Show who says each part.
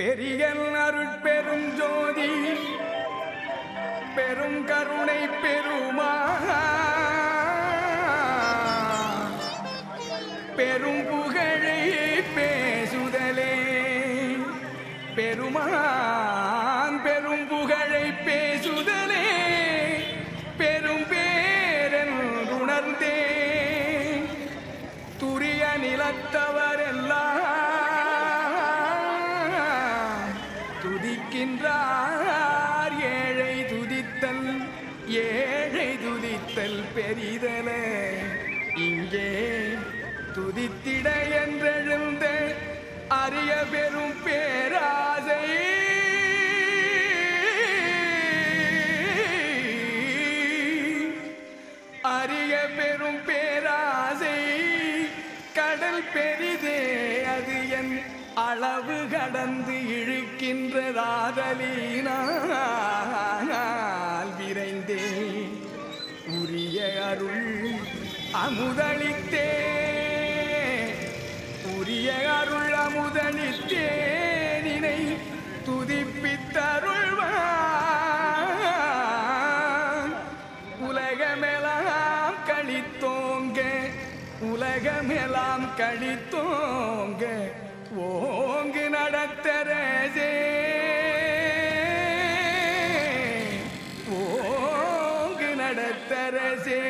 Speaker 1: பெரிய அருட்பெரும் ஜோதி பெரும் கருணை பெருமா. பெரும் புகழை பேசுதலே பெருமான் பெரும் புகழை பேசுதலே பெரும் பேரன் உணர்ந்தே. துரிய நிலத்தவர் துதிக்கின்றார் ஏழை துதித்தல் ஏழை துதித்தல் பெரிதல இங்கே துதித்திட என்றெழுந்த அரிய பெரும் பேராசை. அரிய பெரும் பேராசை கடல் பெரிதே. அது என் அளவு கடந்து இழுக்கின்றதாதலினால் விரைந்தே உரிய அருள் அமுதளித்தே. உலகமெல்லாம் கழித்தோங்க ஓங்கு நடத்தரசே ஓங்கு நடத்தரசே